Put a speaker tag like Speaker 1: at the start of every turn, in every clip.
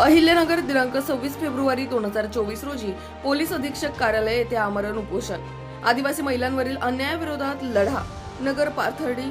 Speaker 1: अहिल्यानगर दिनांक सव्वीस फेब्रुवारी दोन हजार चोवीस रोजी पोलीस अधीक्षक कार्यालय येथे आमरण उपोषण. आदिवासी महिलांवरील अन्यायाविरोधात लढा. नगर पाथर्डी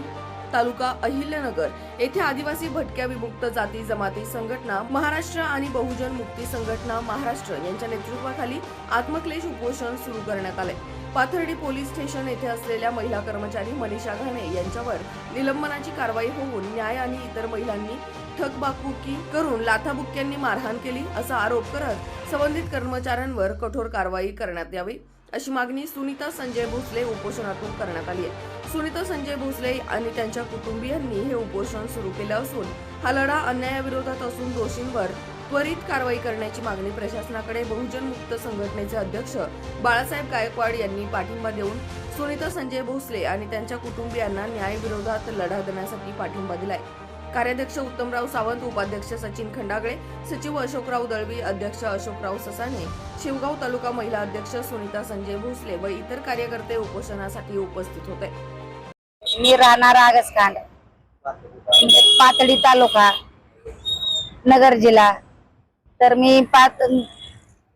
Speaker 1: तालुका अहिल्यानगर येथे आदिवासी भटक्या विमुक्त जाती जमाती संघटना महाराष्ट्र आणि बहुजन मुक्ती संघटना महाराष्ट्र यांच्या नेतृत्वाखाली आत्मक्लेश उपोषण सुरू करण्यात आले पाथर्डी पोलीस स्टेशन येथे असलेल्या महिला कर्मचारी मनीषा घाणे यांच्यावर निलंबनाची कारवाई होऊन न्याय आणि इतर महिलांनी थकबाकुकी करून लाथाबुक्क्यांनी मारहाण केली असा आरोप करत संबंधित कर्मचाऱ्यांवर कठोर कारवाई करण्यात यावी अशी मागणी सुनीता संजय भोसले उपोषणातून करण्यात आली आहे. सुनीता संजय भोसले आणि त्यांच्या कुटुंबियांनी हे उपोषण सुरू केलं असून हा लढा अन्यायाविरोधात असून दोषींवर त्वरित कारवाई करण्याची मागणी प्रशासनाकडे बहुजन मुक्त संघटनेचे अध्यक्ष बाळासाहेब गायकवाड यांनी पाठिंबा देऊन सुनीता संजय भोसले आणि त्यांच्या कुटुंबियांना न्यायविरोधात लढा देण्यासाठी पाठिंबा दिलाय. कार्याध्यक्ष उत्तमराव सावंत उपाध्यक्ष सचिन खंडागळे सचिव अशोकराव दळवी अध्यक्ष अशोकराव ससाने शिवगाव तालुका महिला अध्यक्ष सुनीता संजय भोसले व इतर कार्यकर्ते उपोषणासाठी उपस्थित होते.
Speaker 2: मी राहणार आगसकांड. पातळी तालुका नगर जिल्हा तर मी पात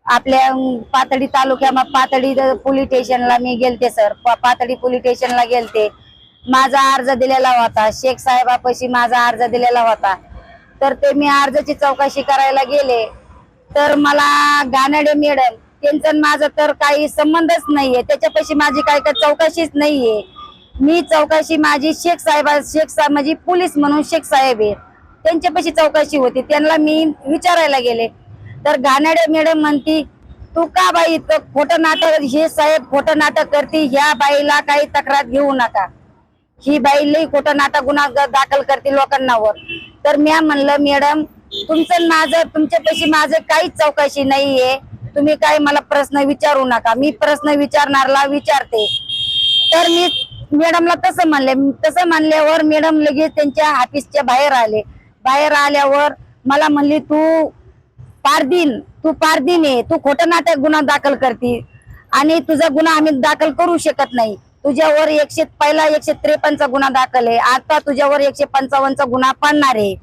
Speaker 2: आपल्या पातळी तालुक्या पातळी पोलीस स्टेशनला मी गेलते सर. पातळी पोलीस स्टेशनला गेलते. माझा अर्ज दिलेला होता. शेख साहेबापाशी माझा अर्ज दिलेला होता. तर ते मी अर्जाची चौकशी करायला गेले. तर मला गानडे मॅडम त्यांचं माझा माझं तर काही संबंधच नाहीये. त्याच्यापाशी माझी काही काही चौकशीच नाहीये. मी चौकशी माझी शेख साहेब शेख साहेब माझी पोलीस म्हणून शेख साहेब आहे. त्यांच्यापाशी चौकशी होती. त्यांना मी विचारायला गेले. तर घाणेडे मॅडम म्हणती तू का बाई इतकं खोटं नाटक हे साहेब खोटं नाटक करते? ह्या बाईला काही तक्रार घेऊ नका. ही बाई लई खोटं नाटक गुन्हा दाखल करते लोकांनावर. तर म्या म्हणलं मॅडम तुमचं माझं तुमच्यापाशी माझं काहीच चौकशी नाहीये. तुम्ही काय मला प्रश्न विचारू नका. मी प्रश्न विचारणारला विचारते. तर मी मॅडमला तसं म्हणले. तसं म्हणल्यावर मॅडम लगेच त्यांच्या ऑफिसच्या बाहेर आले. बाहेर आल्यावर मला म्हणली तू पारदीन तू पारदीन आहे. तू खोटं नाटक गुन्हा दाखल करते आणि तुझा गुन्हा आम्ही दाखल करू शकत नाही. तुझ्यावर एकशे पहिला एकशे त्रेपन्नचा गुन्हा दाखल आहे. आता तुझ्यावर एकशे पंचावन्नचा गुन्हा पडणार आहे.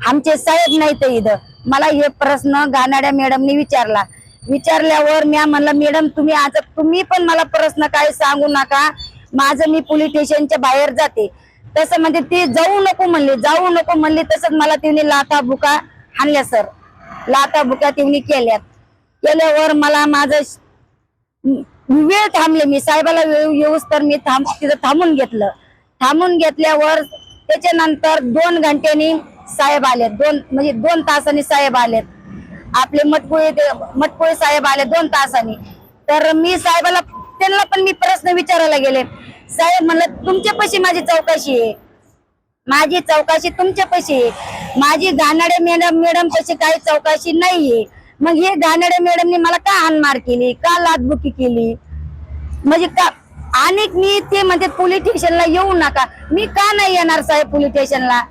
Speaker 2: आमचे साहेब नाही ते इथं. मला हे प्रश्न गाणाड्या मॅडमनी विचारला. विचारल्यावर मी म्हणलं मॅडम तुम्ही आज तुम्ही पण मला प्रश्न काय सांगू नका. माझं मी पोलीस स्टेशनच्या बाहेर जाते. तसं म्हणजे ती जाऊ नको म्हणली जाऊ नको म्हणली तसंच मला तिने लाथा बुका हाणल्या सर. लाथा बुका तिने केल्यात. केल्यावर मला माझं वेळ थांबले मी साहेबाला वेळ येऊस तर मी थांब तिथं थांबून घेतलं. थांबून घेतल्यावर त्याच्यानंतर दोन घंट्यानी साहेब आले दोन म्हणजे दोन तासांनी साहेब आलेत. आपले मटकुळे मटकुळे साहेब आले दोन तासांनी. तर मी साहेबाला त्यांना पण मी प्रश्न विचारायला गेले. साहेब म्हणलं तुमच्यापाशी माझी चौकशी आहे. माझी चौकशी तुमच्यापाशी आहे. माझी गाणाडे मॅडम मॅडम तशी काही चौकशी नाहीये. मग हे गाणाडे मॅडमने मला का हानमार केली? का लादबुकी केली? म्हणजे का आणि मी ते म्हणते पोलीस स्टेशनला येऊ नका. मी का नाही येणार साहेब पोलीस स्टेशनला?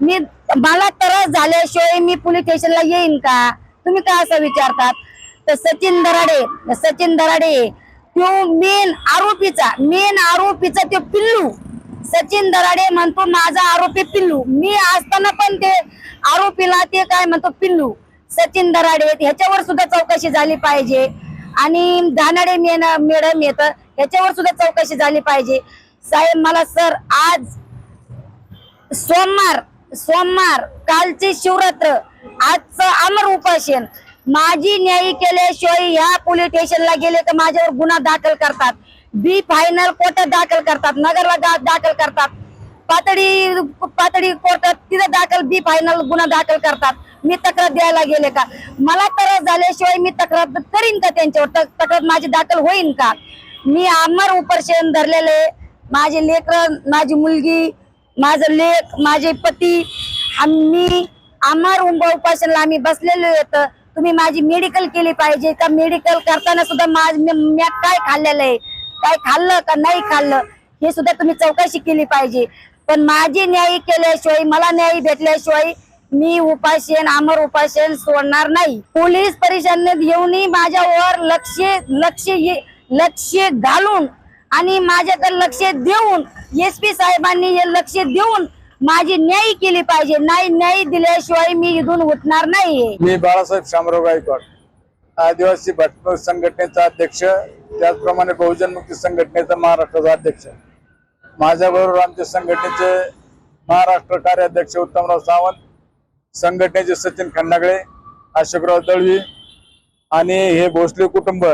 Speaker 2: मी मला त्रास झाल्याशिवाय मी पोलीस स्टेशनला येईन का? तुम्ही का असं विचारतात? तर सचिन दराडे सचिन दराडे तो मेन आरोपीचा मेन आरोपीचा तो पिल्लू. सचिन दराडे म्हणतो माझा आरोपी पिल्लू. मी असताना पण ते आरोपीला ते काय म्हणतो पिल्लू. सचिन दराडे ह्याच्यावर सुद्धा चौकशी झाली पाहिजे. आणि धानाडे मेन मॅडम येत ह्याच्यावर सुद्धा चौकशी झाली पाहिजे. साहेब मला सर आज सोमवार सोमवार कालचे शिवरात्र आजचं अमर उपासन. माझी न्यायी केल्याशिवाय ह्या पोलीस स्टेशनला गेले तर माझ्यावर गुन्हा दाखल करतात. बी फायनल कोर्टात दाखल करतात नगरला दा- दाखल करतात. पातळी पातळी कोर्टात तिथे दाखल बी फायनल गुन्हा दाखल करतात. मी तक्रार द्यायला गेले का? मला त्रास झाल्याशिवाय मी तक्रार करीन का त्यांच्यावर? तक्रार माझी दाखल होईन का? मी अमर उपोषण धरलेले माझे लेकर माझी मुलगी माझं लेख माझे पती आम्ही अमर उंबा उपासनाला आम्ही बसलेलो होतं तुम्ही माझी मेडिकल केली पाहिजे. का मेडिकल करताना सुद्धा माझ काय खाल्लेलं आहे? काय खाल्लं का नाही खाल्लं? हे सुद्धा तुम्ही चौकशी केली पाहिजे. पण माझी न्याय केल्याशिवाय मला न्याय भेटल्याशिवाय मी उपासन अमर उपासन सोडणार नाही. पोलीस परिषदेत येऊनही माझ्यावर लक्ष लक्ष ये- लक्ष घालून आणि माझ्याकडे लक्ष देऊन एस पी साहेबांनी हे लक्ष देऊन माझी न्याय केली पाहिजे. नाही न्याय दिल्याशिवाय मी इथून उठणार नाही
Speaker 3: मी बाळासाहेब शामराव गायकवाड आदिवासी भाजप संघटनेचा अध्यक्ष त्याचप्रमाणे बहुजन मुक्ती संघटनेचा महाराष्ट्राचा अध्यक्ष. माझ्याबरोबर आमच्या संघटनेचे महाराष्ट्र कार्याध्यक्ष उत्तमराव सावंत संघटनेचे सचिन खंडागळे अशोकराव दळवी आणि हे भोसले कुटुंब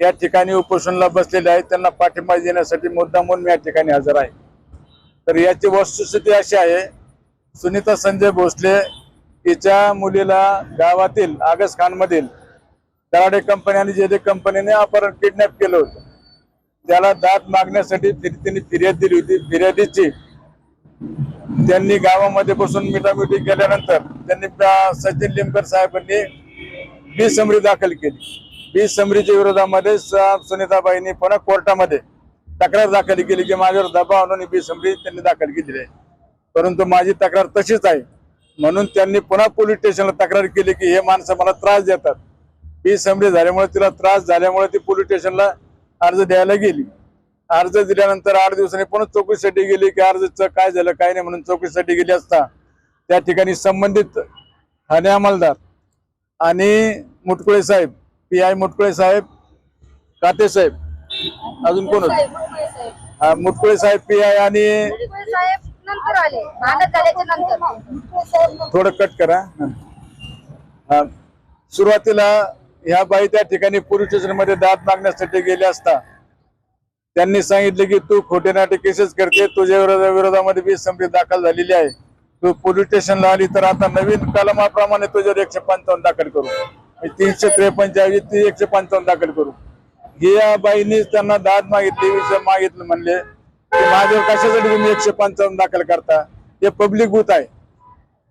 Speaker 3: या ठिकाणी उपोषणला बसलेले आहेत. त्यांना पाठिंबा देण्यासाठी मुद्दा म्हणून मी या ठिकाणी हजर आहे. तर याची वस्तुस्थिती अशी आहे. सुनीता संजय भोसले हिच्या मुलीला गावातील आगस खानमधील दराडे कंपनी आणि जे कंपनीने अपहरण किडनॅप केलं होतं. त्याला दाद मागण्यासाठी फिर- तिने फिर्याद दिली होती. फिर्यादीची त्यांनी गावामध्ये बसून मिटामिटी केल्यानंतर त्यांनी सचिन लिमकर साहेबांनी बी समरी दाखल केली. बी समरीच्या विरोधामध्ये सुनीताबाईंनी पुन्हा कोर्टामध्ये तक्रार दाखल केली की माझ्यावर दबाव आणून बी त्यांनी दाखल केलेली आहे. परंतु माझी तक्रार तशीच आहे. म्हणून त्यांनी पुन्हा पोलीस स्टेशनला तक्रार केली की हे माणसं मला त्रास देतात. बी समरी झाल्यामुळे तिला त्रास झाल्यामुळे ती पोलीस स्टेशनला अर्ज द्यायला गेली. अर्ज दिल्यानंतर आठ दिवसांनी पुन्हा चौकशीसाठी गेली की अर्जचं काय झालं काय नाही म्हणून चौकशीसाठी गेली असता. त्या ठिकाणी संबंधित ठाणे अंमलदार आणि मुटकुळे साहेब पी आय मुटकुळे साहेब काते साहेब अजून कोण होते? हा, मुटकुळे साहेब पी आय आणि
Speaker 2: साहेब नंतर आले. भांडण झाल्याच्यानंतर.
Speaker 3: थोडं कट करा. हा. सुरुवातीला ह्या बाई त्या ठिकाणी पोलीस स्टेशनमध्ये दाद मागण्यासाठी गेले असता. त्यांनी सांगितले की तू खोटे नाटे केसेस करते. तुझ्या विरोधा- विरोधामध्ये वीस संपली दाखल झालेली आहे. तू पोलीस स्टेशनला आली तर आता नवीन कलमाप्रमाणे तुझ्यावर एकशे पंचावन्न दाखल करू. म्हणजे तीनशे त्रेपन्न ऐवजी ती एकशे पंचावन्न दाखल करू. या बाईंनी त्यांना दाद मागितली विषय मागितलं म्हणले. की माझ्यावर कशासाठी तुम्ही एकशे पंचावन्न दाखल करता? हे पब्लिक बूथ आहे.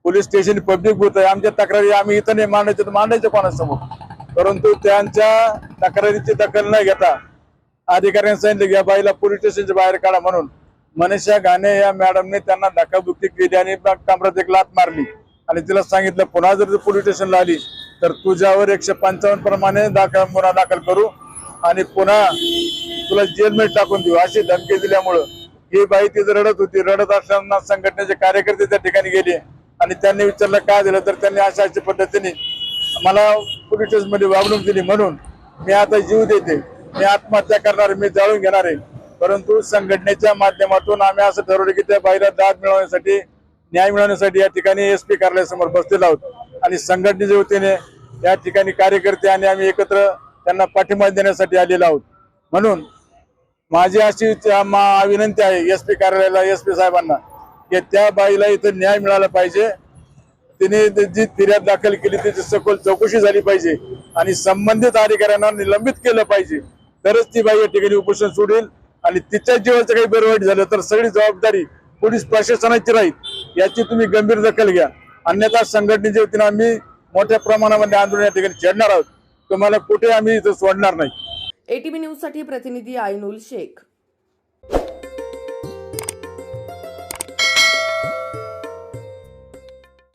Speaker 3: पोलीस स्टेशन पब्लिक बूथ आहे. आमच्या तक्रारी आम्ही इथं नाही मांडायचे तर मांडायचे कोणासमोर? परंतु त्यांच्या तक्रारीची दखल न घेता अधिकाऱ्यांनी सांगितलं की या बाईला पोलीस स्टेशनच्या बाहेर काढा म्हणून. मनीषा घाणे या मॅडमने त्यांना धक्काबुक्की केली आणि कामरात एक लात मारली. आणि तिला सांगितलं पुन्हा जर पोलीस स्टेशनला आली तर तुझ्यावर एकशे पंचावन्न प्रमाणे दाखल गुन्हा दाखल करू. आणि पुन्हा तुला जेलमेट टाकून देऊ. अशी धमकी दिल्यामुळं ही बाई तिथं रडत होती रडत असताना संघटनेचे कार्यकर्ते त्या ठिकाणी गेले आणि त्यांनी विचारलं काय दिलं तर त्यांनी अशा अशा पद्धतीने मला पोलीस स्टेशनमध्ये वागणूक दिली म्हणून मी आता जीव देते. मी आत्महत्या करणार मी जाळून घेणार आहे. परंतु संघटनेच्या माध्यमातून आम्ही असं ठरवलं की त्या बाईला दाद मिळवण्यासाठी न्याय मिळवण्यासाठी या ठिकाणी एस पी कार्यालयासमोर बसलेलो आहोत. आणि संघटनेच्या वतीने या ठिकाणी कार्यकर्ते आणि आम्ही एकत्र त्यांना पाठिंबा देण्यासाठी आलेलो आहोत. म्हणून माझी अशी त्या- मा- विनंती आहे एस पी कार्यालयाला एस पी साहेबांना की त्या बाईला इथं न्याय मिळाला पाहिजे. तिने जी फिर्याद दाखल केली त्याची सखोल चौकशी झाली पाहिजे आणि संबंधित अधिकाऱ्यांना निलंबित केलं पाहिजे. तरच ती बाई या ठिकाणी उपोषण सोडेल आणि तिच्या जीवाचं काही बरवाईट झालं तर सगळी जबाबदारी पोलीस प्रशासनाची राहील याची तुम्ही गंभीर दखल घ्या. अन्यथा संघटनेच्या वतीनं आम्ही मोठ्या प्रमाणामध्ये आंदोलन या ठिकाणी छेडणार आहोत. तुम्हाला कुठे आम्ही इथं सोडणार नाही.
Speaker 1: एटीबी न्यूजसाठी प्रतिनिधी आयनुल शेख.